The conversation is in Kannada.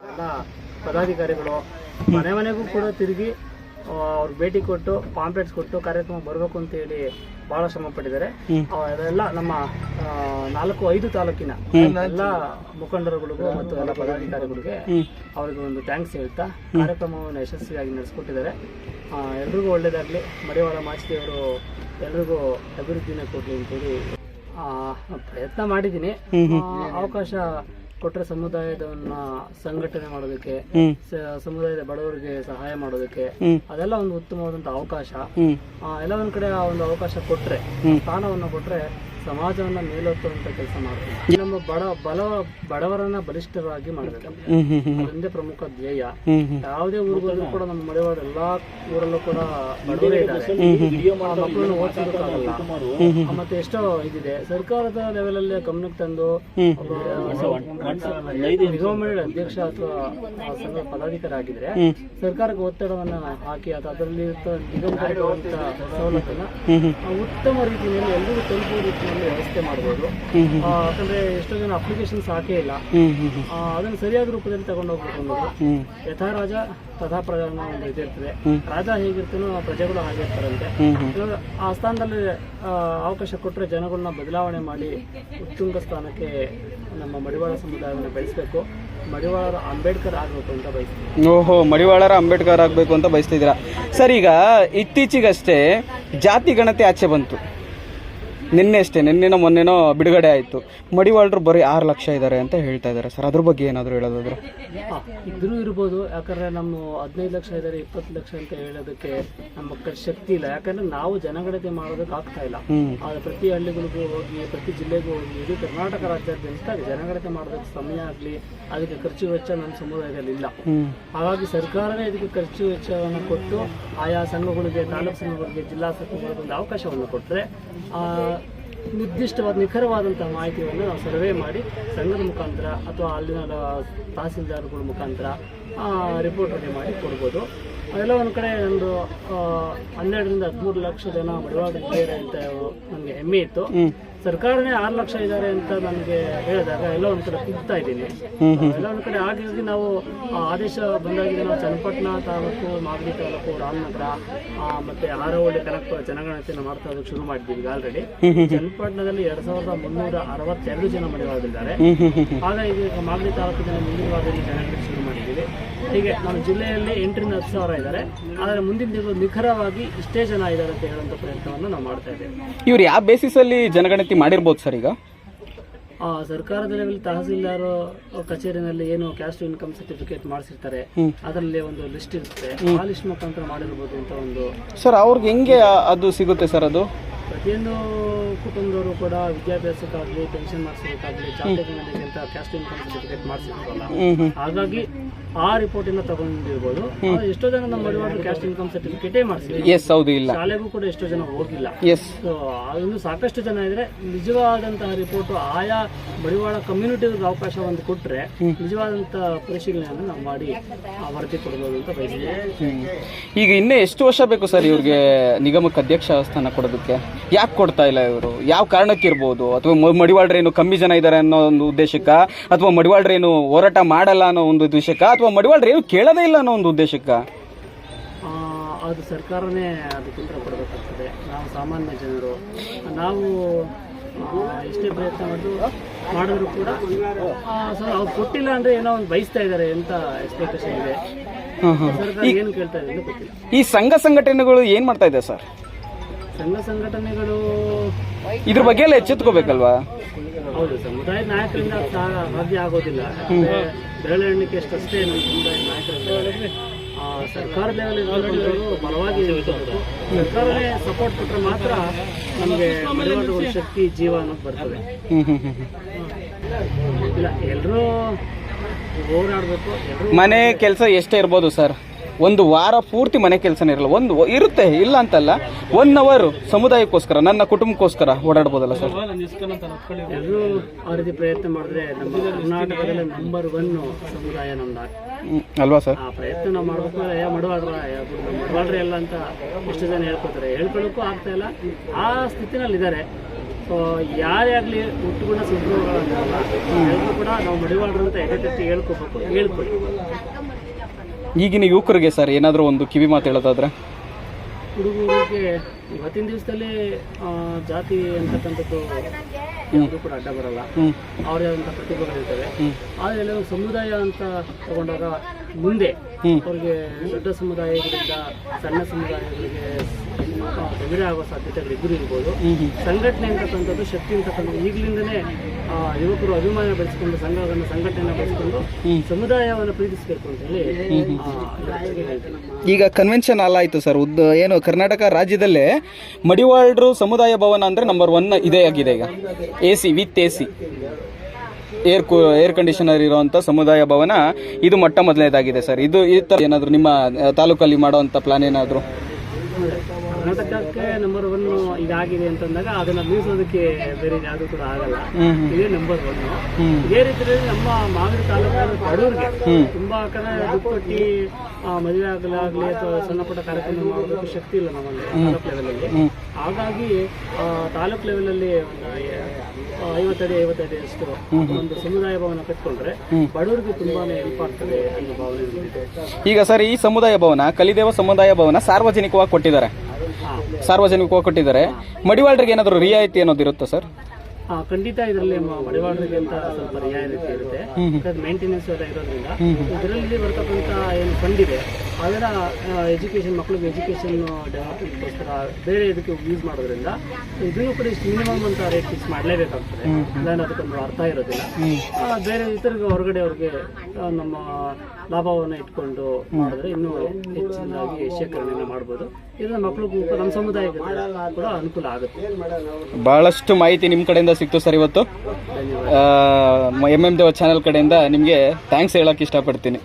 ಎಲ್ಲ ಪದಾಧಿಕಾರಿಗಳು ಮನೆ ಮನೆಗೂ ಕೂಡ ತಿರುಗಿ ಅವ್ರು ಭೇಟಿ ಕೊಟ್ಟು ಪಾಂಪ್ಲೆಟ್ಸ್ ಕೊಟ್ಟು ಕಾರ್ಯಕ್ರಮ ಬರಬೇಕು ಅಂತ ಹೇಳಿ ಬಹಳ ಶ್ರಮ ಪಟ್ಟಿದ್ದಾರೆ. ಅದೆಲ್ಲ ನಮ್ಮ ಆ, ನಾಲ್ಕು ಐದು ತಾಲೂಕಿನ ಎಲ್ಲ ಮುಖಂಡರುಗಳಿಗೂ ಮತ್ತು ಎಲ್ಲ ಪದಾಧಿಕಾರಿಗಳಿಗೆ ಅವರಿಗೆ ಒಂದು ಥ್ಯಾಂಕ್ಸ್ ಹೇಳ್ತಾ ಕಾರ್ಯಕ್ರಮವನ್ನು ಯಶಸ್ವಿಯಾಗಿ ನಡೆಸ್ಕೊಟ್ಟಿದ್ದಾರೆ. ಆ, ಎಲ್ರಿಗೂ ಒಳ್ಳೇದಾಗಲಿ. ಮಡಿವಾಳ ಮಾಚಿದೇವರು ಎಲ್ರಿಗೂ ಅಭಿವೃದ್ಧಿನ ಕೊಡಲಿ ಅಂತೇಳಿ ಆ, ಪ್ರಯತ್ನ ಮಾಡಿದ್ದೀನಿ. ಆ, ಅವಕಾಶ ಕೊಟ್ಟರೆ ಸಮುದಾಯದವನ್ನ ಸಂಘಟನೆ ಮಾಡೋದಕ್ಕೆ ಸ- ಸಮುದಾಯದ ಬಡವರಿಗೆ ಸಹಾಯ ಮಾಡೋದಕ್ಕೆ ಅದೆಲ್ಲ ಒಂದು ಉತ್ತಮವಾದಂತ ಅವಕಾಶ. ಆ, ಎಲ್ಲ ಒಂದ್ ಕಡೆ ಆ ಒಂದು ಅವಕಾಶ ಕೊಟ್ರೆ ಸ್ಥಾನವನ್ನು ಕೊಟ್ರೆ ಸಮಾಜವನ್ನ ಮೇಲೆತ್ತುವಂತ ಕೆಲಸ ಮಾಡ್ತೀವಿ. ನಮ್ಮ ಬಡ ಬಲ ಬಡವರನ್ನ ಬಲಿಷ್ಠರಾಗಿ ಮಾಡಬೇಕು. ಅದೊಂದೇ ಪ್ರಮುಖ ಧ್ಯೇಯ. ಯಾವುದೇ ಊರುಗಳಲ್ಲೂ ಕೂಡ ನಮ್ಮ ಮಡಿವಾಡ ಎಲ್ಲಾ ಊರಲ್ಲೂ ಕೂಡ ಬಡವರೇ ಇದ್ದಾರೆ. ಮಕ್ಕಳನ್ನ ಓದಿಸೋದಕ್ಕಾಗಲ್ಲ. ಮತ್ತೆ ಎಷ್ಟೋ ಇದಿದೆ. ಸರ್ಕಾರದ ಲೆವೆಲ್ ಅಲ್ಲಿ ಗಮನಕ್ಕೆ ತಂದು ನಿಗಮ ಅಧ್ಯಕ್ಷ ಅಥವಾ ಸಂಘ ಸಂಘದ ಪದಾಧಿಕಾರಿ ಆಗಿದ್ರೆ ಸರ್ಕಾರಕ್ಕೆ ಒತ್ತಡವನ್ನ ಹಾಕಿ ಅಥವಾ ಅದರಲ್ಲಿ ನಿಗಮ ಸವಲತ್ತನ್ನ ಆ, ಉತ್ತಮ ರೀತಿಯಲ್ಲಿ ಎಲ್ಲರೂ ತಲುಪುವ ರೀತಿಯಲ್ಲಿ ವ್ಯವಸ್ಥೆ ಮಾಡಬಹುದು ಯಾಕಂದ್ರೆ ಎಷ್ಟೋ ಜನ ಅಪ್ಲಿಕೇಶನ್ಸ್ ಹಾಕೇ ಇಲ್ಲ. ಅದನ್ನು ಸರಿಯಾದ ರೂಪದಲ್ಲಿ ತಗೊಂಡೋಗ್ಬೇಕು ಅನ್ನೋದು ಯಥಾ ರಾಜ ತಥಾ ಪ್ರಜಾ ಅನ್ನೋ ಒಂದು ಇದಿರ್ತದೆ ರಾಜ ಹೇಗಿರ್ತಾನೋ ಪ್ರಜೆಗಳು ಹಾಗಿರ್ತಾರಂತೆ ಆ ಸ್ಥಾನದಲ್ಲಿ ಅವಕಾಶ ಕೊಟ್ಟರೆ ಜನಗಳನ್ನ ಬದಲಾವಣೆ ಮಾಡಿ ಉತ್ತುಂಗ ಸ್ಥಾನಕ್ಕೆ ನಮ್ಮ ಮಡಿವಾಳ ಸಮುದಾಯವನ್ನು ಬೆಳೆಸಬೇಕು. ಮಡಿವಾಳರ ಅಂಬೇಡ್ಕರ್ ಆಗಬೇಕು ಅಂತ ಬಯಸ್ತೀವಿ ಓಹೋ ಮಡಿವಾಳರ ಅಂಬೇಡ್ಕರ್ ಆಗಬೇಕು ಅಂತ ಬಯಸ್ತಿದ್ದೀರಾ? ಸರ್ ಈಗ ಇತ್ತೀಚೆಗಷ್ಟೇ ಜಾತಿ ಗಣತಿ ಆಚೆ ಬಂತು. ನಿನ್ನೆ ಅಷ್ಟೇ ನಿನ್ನೆನೋ ಮೊನ್ನೆನೋ ಬಿಡುಗಡೆ ಆಯಿತು. ಮಡಿವಾಳರು ಬರೀ ಆರು ಲಕ್ಷ ಇದ್ದಾರೆ ಅಂತ ಹೇಳ್ತಾ ಇದ್ದಾರೆ ಸರ್. ಅದ್ರ ಬಗ್ಗೆ ಏನಾದರೂ ಹೇಳೋದಾದ್ರೆ? ಇದ್ರೂ ಇರ್ಬೋದು. ಯಾಕಂದ್ರೆ ನಮ್ಮ ಹದಿನೈದು ಲಕ್ಷ ಇದ್ದಾರೆ ಇಪ್ಪತ್ತು ಲಕ್ಷ ಅಂತ ಹೇಳೋದಕ್ಕೆ ನಮ್ಮ ಕಡೆ ಶಕ್ತಿ ಇಲ್ಲ. ಯಾಕಂದ್ರೆ ನಾವು ಜನಗಣತಿ ಮಾಡೋದಕ್ಕೆ ಆಗ್ತಾ ಇಲ್ಲ. ಆದರೆ ಪ್ರತಿ ಹಳ್ಳಿಗಳಿಗೂ ಹೋಗಿ ಪ್ರತಿ ಜಿಲ್ಲೆಗೂ ಹೋಗಿ ಇದು ಕರ್ನಾಟಕ ರಾಜ್ಯಾದ್ಯಂತ ಜನಗಣತಿ ಮಾಡೋದಕ್ಕೆ ಸಮಯ ಆಗಲಿ ಅದಕ್ಕೆ ಖರ್ಚು ವೆಚ್ಚ ನಮ್ಮ ಸಮುದಾಯದಲ್ಲಿ ಇಲ್ಲ. ಹಾಗಾಗಿ ಸರ್ಕಾರವೇ ಇದಕ್ಕೆ ಖರ್ಚು ವೆಚ್ಚವನ್ನು ಕೊಟ್ಟು ಆಯಾ ಸಂಘಗಳಿಗೆ ತಾಲೂಕು ಸಂಘಗಳಿಗೆ ಜಿಲ್ಲಾ ಸಂಘಗಳಿಗೆ ಒಂದು ಅವಕಾಶವನ್ನು ಕೊಟ್ಟರೆ ನಿರ್ದಿಷ್ಟವಾದ ನಿಖರವಾದಂಥ ಮಾಹಿತಿಯನ್ನು ನಾವು ಸರ್ವೆ ಮಾಡಿ ಸಂಘದ ಮುಖಾಂತರ ಅಥವಾ ಅಲ್ಲಿನ ತಹಸೀಲ್ದಾರ್ಗಳ ಮುಖಾಂತರ ರಿಪೋರ್ಟ್ ರೆಡಿ ಮಾಡಿ ಕೊಡ್ಬೋದು. ಅದೆಲ್ಲ ಒಂದು ಕಡೆ ಒಂದು ಹನ್ನೆರಡರಿಂದ ಹದಿಮೂರು ಲಕ್ಷ ಜನ ಮಡಿವಾಳಿದ್ದಾರೆ ಅಂತ ನನಗೆ ಹೆಮ್ಮೆ ಇತ್ತು. ಸರ್ಕಾರನೇ ಆರು ಲಕ್ಷ ಇದ್ದಾರೆ ಅಂತ ನಮಗೆ ಹೇಳಿದಾಗ ಎಲ್ಲ ಒಂದು ಕಡೆ ಕುಗ್ತಾ ಇದ್ದೀನಿ. ಎಲ್ಲ ಒಂದು ಕಡೆ ಹಾಗಾಗಿ ನಾವು ಆದೇಶ ಬಂದಾಗಿದೆ. ನಾವು ಚನ್ನಪಟ್ಟಣ ತಾಲೂಕು ಮಾಗಡಿ ತಾಲೂಕು ರಾಮನಗರ ಮತ್ತೆ ಆರವಳ್ಳಿ ಕನಕಪುರ ಜನಗಣತಿಯನ್ನು ಮಾಡ್ತಾ ಇರೋದಕ್ಕೆ ಶುರು ಮಾಡಿದ್ದೀವಿ ಆಲ್ರೆಡಿ ಚನ್ನಪಟ್ಟಣದಲ್ಲಿ ಎರಡ್ ಸಾವಿರದ ಮುನ್ನೂರ ಅರವತ್ತೆರಡು ಜನ ಮಡಿವಾಳದಿದ್ದಾರೆ ಹಾಗಾಗಿ ಈಗ ಮಾಗಡಿ ತಾಲೂಕಿನ ಮುಂದಿನ ವಾರದಲ್ಲಿ ಜನಗಣತಿ ಶುರು ಮಾಡಿದ್ದೀವಿ. ಹೀಗೆ ನಮ್ಮ ಜಿಲ್ಲೆಯಲ್ಲಿ ಎಂಟರಿಂದ ಹತ್ತು ಸಾವಿರ ಇದ್ದಾರೆ. ಆದರೆ ಮುಂದಿನ ದಿನ ನಿಖರವಾಗಿ ಇಷ್ಟೇ ಜನ ಇದ್ದಾರೆ ಅಂತ ಹೇಳುವಂಥ ಪ್ರಯತ್ನವನ್ನು ನಾವು ಮಾಡ್ತಾ ಇದ್ದೇವೆ. ಇವರು ಯಾವ ಬೇಸಿಸಲ್ಲಿ ಜನಗಣತಿ ಮಾಡಿರ್ಬೋದು ಸರ್ ಈಗ. ಆ, ಸರ್ಕಾರದ ಲೆವೆಲ್ ತಹಸೀಲ್ದಾರ್ ಕಚೇರಿನಲ್ಲಿ ಏನು ಕ್ಯಾಸ್ಟ್ ಇನ್ಕಮ್ ಸರ್ಟಿಫಿಕೇಟ್ ಮಾಡಿಸಿರ್ತಾರೆ. ಅದರಲ್ಲಿ ಒಂದು ಲಿಸ್ಟ್ ಇರುತ್ತೆ. ಆ ಲಿಸ್ಟ್ ಮುಖಾಂತರ ಮಾಡಿರ್ಬೋದು ಅಂತ ಒಂದು ಸರ್ ಅವ್ರಿಗೆ ಹೆಂಗೆ ಅದು ಸಿಗುತ್ತೆ ಸರ್ ಅದು? ಪ್ರತಿಯೊಂದು ಕುಟುಂಬದವರು ಕೂಡ ವಿದ್ಯಾಭ್ಯಾಸಕ್ಕಾಗಲಿ ಪೆನ್ಷನ್ ಮಾಡಿಸೋದಕ್ಕಾಗಲಿ ಚಾರ್ಟೆಡ್ ಅಂತ ಕ್ಯಾಸ್ಟ್ ಇನ್ಕಮ್ ಸರ್ಟಿಫಿಕೇಟ್ ಮಾಡಿಸಿರ್ತಾರಲ್ಲ ಹಾಗಾಗಿ ಆ ರಿಪೋರ್ಟ್ ಇಂದ ತಗೊಂಡಿರ್ಬೋದು. ಎಷ್ಟೋ ಜನ ನಮ್ಮ ಮಡಿವಾಡರು ಕ್ಯಾಸ್ಟ್ ಇನ್ಕಮ್ ಸರ್ಟಿಫಿಕೇಟೇ ಮಾಡಿಸಿದ್ರು ಎಸ್ ಹೌದು ಇಲ್ಲ. ಶಾಲೆಗೂ ಕೂಡ ಎಷ್ಟೋ ಜನ ಹೋಗಿಲ್ಲ. ಅದೊಂದು ಸಾಕಷ್ಟು ಜನ ಇದ್ರೆ ನಿಜವಾದಂತಹ ರಿಪೋರ್ಟ್ ಆಯಾ ಮಡಿವಾಳ ಕಮ್ಯುನಿಟಿಗೆ ಅವಕಾಶ ಒಂದು ಕೊಟ್ರೆ ನಿಜವಾದಂತಹ ಪರಿಶೀಲನೆಯನ್ನು ನಾವು ಮಾಡಿ ಆ ವರದಿ ಕೊಡ್ಬೋದು ಅಂತ ಬಯಸ್ತೀವಿ. ಈಗ ಇನ್ನೂ ಎಷ್ಟು ವರ್ಷ ಬೇಕು ಸರ್ ಇವ್ರಿಗೆ ನಿಗಮಕ್ಕೆ ಅಧ್ಯಕ್ಷ ಸ್ಥಾನ ಕೊಡೋದಕ್ಕೆ? ಯಾಕೆ ಕೊಡ್ತಾ ಇಲ್ಲ ಇವರು? ಯಾವ ಕಾರಣಕ್ಕೆ ಇರ್ಬೋದು ಅಥವಾ ಮಡಿವಾಳ್ರೇನು ಕಮ್ಮಿ ಜನ ಇದ್ದಾರೆ ಅನ್ನೋ ಒಂದು ಉದ್ದೇಶಕ್ಕ? ಅಥವಾ ಮಡಿವಾಳ್ರೇನು ಹೋರಾಟ ಮಾಡಲ್ಲ ಅನ್ನೋ ಒಂದು ಉದ್ದೇಶಕ್ಕ? ಅಥವಾ ಮಡಿವಾಳ್ರೇನು ಕೇಳೋದೇ ಇಲ್ಲ ಅನ್ನೋ ಒಂದು ಉದ್ದೇಶಕ್ಕ? ಅದು ಸರ್ಕಾರನೇ ಅದಕ್ಕೆ ಉತ್ತರ ಕೊಡಬೇಕಾಗ್ತದೆ. ನಾವು ಸಾಮಾನ್ಯ ಜನರು. ನಾವು ಎಷ್ಟೇ ಪ್ರಯತ್ನ ಮಾಡಿದ್ರು ಮಾಡಿದ್ರು ಕೂಡ ಸರ್ ಅವ್ರು ಕೊಟ್ಟಿಲ್ಲ ಅಂದ್ರೆ ಏನೋ ಒಂದು ಬಯಸ್ತಾ ಇದ್ದಾರೆ ಅಂತ ಎಕ್ಸ್ಪೆಕ್ಟೇಷನ್ ಇದೆ. ಸರ್ಕಾರ ಏನು ಕೇಳ್ತಾ ಇದೆ ಗೊತ್ತಿಲ್ಲ. ಈ ಸಂಘ ಸಂಘಟನೆಗಳು ಏನು ಮಾಡ್ತಾ ಇದೆ ಸರ್? ಸಂಘ ಸಂಘಟನೆಗಳು ಇದ್ರ ಬಗ್ಗೆ ಎಲ್ಲ ಎಚ್ಚೆತ್ಕೋಬೇಕಲ್ವಾ? ಹೌದು ಸಮುದಾಯ ನಾಯಕರಿಂದ ಸಾಧ್ಯ ಆಗೋದಿಲ್ಲ. ಬೆರಳೆಣ್ಣಿಕೆ ಎಷ್ಟಷ್ಟೇ ನಮ್ಮ ಸಮುದಾಯ ನಾಯಕರಿಂದ ಸರ್ಕಾರ ಲೆವೆಲ್ ಬಲವಾಗಿ ಸರ್ಕಾರವೇ ಸಪೋರ್ಟ್ ಕೊಟ್ಟರೆ ಮಾತ್ರ ನಮಗೆ ಒಂದು ಶಕ್ತಿ ಜೀವ ಅನ್ನೋದು ಬರ್ತದೆ. ಇಲ್ಲ ಎಲ್ಲರೂ ಹೋರಾಡಬೇಕು ಎಲ್ಲರೂ ಮನೆ ಕೆಲಸ ಎಷ್ಟೇ ಇರ್ಬೋದು ಸರ್. ಒಂದು ವಾರ ಪೂರ್ತಿ ಮನೆ ಕೆಲಸನೇ ಇರಲ್ಲ. ಒಂದು ಇರುತ್ತೆ ಇಲ್ಲ ಅಂತಲ್ಲ. ಒನ್ ಅವರ್ ಸಮುದಾಯಕ್ಕೋಸ್ಕರ ನನ್ನ ಕುಟುಂಬಕ್ಕೋಸ್ಕರ ಓಡಾಡ್ಬೋದಲ್ಲ ಸರ್? ಎಲ್ಲರೂ ಆ ರೀತಿ ಪ್ರಯತ್ನ ಮಾಡಿದ್ರೆ ನಮ್ಮ ಕರ್ನಾಟಕದಲ್ಲಿ ನಂಬರ್ ಒನ್ ಸಮುದಾಯ ನಮ್ದು. ಅಲ್ವಾ ಸರ್? ಆ ಪ್ರಯತ್ನ ನಾವು ಮಾಡ್ಬೇಕು ಯಾ ಮಡವಾಡ್ರ ಮಡವಾಡ್ರೆ ಎಲ್ಲ ಅಂತ ಎಷ್ಟು ಜನ ಹೇಳ್ಕೊತಾರೆ. ಹೇಳ್ಕೊಳ್ಳೋಕ್ಕೂ ಆಗ್ತಾ ಇಲ್ಲ. ಆ ಸ್ಥಿತಿನಲ್ಲಿ ಇದ್ದಾರೆ. ಹುಟ್ಟುಗುಣ ಎಲ್ಲರೂ ಕೂಡ ನಾವು ಮಡಿವಾಡ್ರು ಅಂತ ಎದೆ ತಟ್ಟಿ ಹೇಳ್ಕೋಬೇಕು ಹೇಳ್ಕೊಡಿ. ಈಗಿನ ಯುವಕರಿಗೆ ಸರ್ ಏನಾದರೂ ಒಂದು ಕಿವಿ ಮಾತು ಹೇಳೋದಾದ್ರೆ? ಹುಡುಗರಿಗೆ ಇವತ್ತಿನ ದಿವಸದಲ್ಲಿ ಜಾತಿ ಅಂತಕ್ಕಂಥದ್ದು ಯಾವುದು ಕೂಡ ಅಡ್ಡ ಬರಲ್ಲ. ಹ್ಮ್. ಅವರೇ ಆದಂಥ ಪ್ರತಿಭೆಗಳಿರ್ತವೆ ಆದರೆ ಎಲ್ಲರೂ ಸಮುದಾಯ ಅಂತ ತಗೊಂಡಾಗ ಮುಂದೆ ಅವ್ರಿಗೆ ದೊಡ್ಡ ಸಮುದಾಯಗಳಿಂದ ಸಣ್ಣ ಸಮುದಾಯಗಳಿಗೆ ಆ, ತೊಂದರೆ ಆಗೋ ಸಾಧ್ಯತೆಗಳು ಇಬ್ಬರು ಇರ್ಬೋದು. ಸಂಘಟನೆ ಅಂತಕ್ಕಂಥದ್ದು ಶಕ್ತಿ ಅಂತಕ್ಕಂಥದ್ದು ಈಗಲಿಂದನೇ ಯುವಕರು ಅಭಿಮಾನ ಬೆಳೆಸ್ಕೊಂಡು ಸಂಘವನ್ನು ಸಂಘಟನೆಯನ್ನು ಬೆಳೆಸ್ಕೊಂಡು. ಸಮುದಾಯವನ್ನು ಪ್ರೀತಿಸಬೇಕು ಅಂತ ಹೇಳಿ ಈಗ ಕನ್ವೆನ್ಷನ್ ಅಲ್ಲ ಆಯ್ತು ಸರ್ ಉದ್ದ ಏನು ಕರ್ನಾಟಕ ರಾಜ್ಯದಲ್ಲೇ ಮಡಿವಾಳರು ಸಮುದಾಯ ಭವನ ಅಂದ್ರೆ ನಂಬರ್ ಒನ್ ಇದೇ ಆಗಿದೆ ಈಗ. A C with A C air ಕೂ ಏರ್ ಕಂಡೀಷನರ್ ಇರುವಂತ ಸಮುದಾಯ ಭವನ. ಇದು ಮೊಟ್ಟ ಮೊದಲನೇದಾಗಿದೆ ಸರ್ ಇದು ಈ ತರ ಏನಾದರೂ ನಿಮ್ಮ ತಾಲೂಕಲ್ಲಿ ಮಾಡುವಂತ ಪ್ಲಾನ್ ಏನಾದರೂ? ಕರ್ನಾಟಕಕ್ಕೆ ನಂಬರ್ ಒನ್ ಇದಾಗಿದೆ ಅಂತಂದಾಗ ಅದನ್ನ ಮೀಸೋದಕ್ಕೆ ಬೇರೆ ಯಾವುದು ಕೂಡ ಆಗಲ್ಲ. ಇದೇ ನಂಬರ್ ಒನ್ ಇದೇ ರೀತಿಯಲ್ಲಿ ನಮ್ಮ ಮಾಗಡಿ ತಾಲೂಕಿನ ಹ್ಮ್. ತುಂಬಾ ಕಡೆ ದುಪ್ಪಟ್ಟಿ ಮದುವೆ ಆಗಲಾಗ್ಲಿ ಅಥವಾ ಸಣ್ಣ ಪುಟ್ಟ ಕಾರ್ಯಕ್ರಮ ಮಾಡೋದಕ್ಕೆ ಶಕ್ತಿ ಇಲ್ಲ ನಮ್ಮಲ್ಲಿ ತಾಲೂಕ್ ಲೆವೆಲಲ್ಲಿ ಹಾಗಾಗಿ ತಾಲೂಕ್ ಲೆವೆಲಲ್ಲಿ ಐವತ್ತಡಿ ಐವತ್ತಡಿ ಅಷ್ಟು ಒಂದು ಸಮುದಾಯ ಭವನ ಕಟ್ಕೊಂಡ್ರೆ ಬಡವರಿಗೆ ತುಂಬಾನೇ ಹೆಲ್ಪ್ ಆಗ್ತದೆ ಅನ್ನೋ ಭಾವನೆ ಈಗ ಸರ್ ಈ ಸಮುದಾಯ ಭವನ ಕಲಿದೇವ ಸಮುದಾಯ ಭವನ ಸಾರ್ವಜನಿಕವಾಗಿ ಕೊಟ್ಟಿದ್ದಾರೆ. ಸಾರ್ವಜನಿಕವಾಗಿ ಕೊಟ್ಟಿದ್ದಾರೆ. ಮಡಿವಾಳರಿಗೆ ಏನಾದರೂ ರಿಯಾಯಿತಿ ಅನ್ನೋದು ಇರುತ್ತಾ ಸರ್? ಆ, ಖಂಡಿತ ಇದರಲ್ಲಿ ಮಡಿವಾಳರಿಗೆ ಅಂತ ಸ್ವಲ್ಪ ರಿಯಾಯಿತಿ ಇರುತ್ತೆ. ಮೇಂಟೆನೆನ್ಸ್ ಎಲ್ಲ ಇರೋದ್ರಿಂದ. ಇದರಲ್ಲಿ ಬರ್ತಕ್ಕಂಥ ಏನು ಫಂಡ್ ಇದೆ ಅದರ ಎಜುಕೇಶನ್ ಮಕ್ಕಳಿಗೆ ಎಜುಕೇಶನ್ ಡೆವಲಪ್ಮೆಂಟ್ಗೋಸ್ಕರ ಬೇರೆ ಇದಕ್ಕೆ ಯೂಸ್ ಮಾಡೋದ್ರಿಂದ ಇದನ್ನು ಕೂಡ ಇಷ್ಟು ಮಿನಿಮಮ್ ಅಂತ ರೇಟ್ ಫಿಕ್ಸ್ ಮಾಡಲೇಬೇಕಾಗ್ತದೆ. ಇಲ್ಲಾಂದ್ರೆ ಅದಕ್ಕೊಂದು ಅರ್ಥ ಇರೋದಿಲ್ಲ. ಬೇರೆ ಇತರ ಹೊರಗಡೆ ಅವ್ರಿಗೆ ನಮ್ಮ ಲಾಭವನ್ನು ಇಟ್ಕೊಂಡು ಮಾಡಿದ್ರೆ ಇನ್ನೂ ಹೆಚ್ಚಿನದಾಗಿ ಶೇಖರಣೆಯನ್ನು ಮಾಡ್ಬೋದು. ಇದರಿಂದ ಮಕ್ಕಳಿಗೂ ನಮ್ಮ ಸಮುದಾಯಕ್ಕೆ ಕೂಡ ಅನುಕೂಲ ಆಗುತ್ತೆ. ಬಹಳಷ್ಟು ಮಾಹಿತಿ ನಿಮ್ಮ ಕಡೆಯಿಂದ ಸಿಕ್ತು ಸರ್ ಇವತ್ತು. ಎಂ ಎಂ ದೇವ ಚಾನಲ್ ಕಡೆಯಿಂದ ನಿಮಗೆ ಥ್ಯಾಂಕ್ಸ್ ಹೇಳೋಕ್ಕೆ ಇಷ್ಟಪಡ್ತೀನಿ.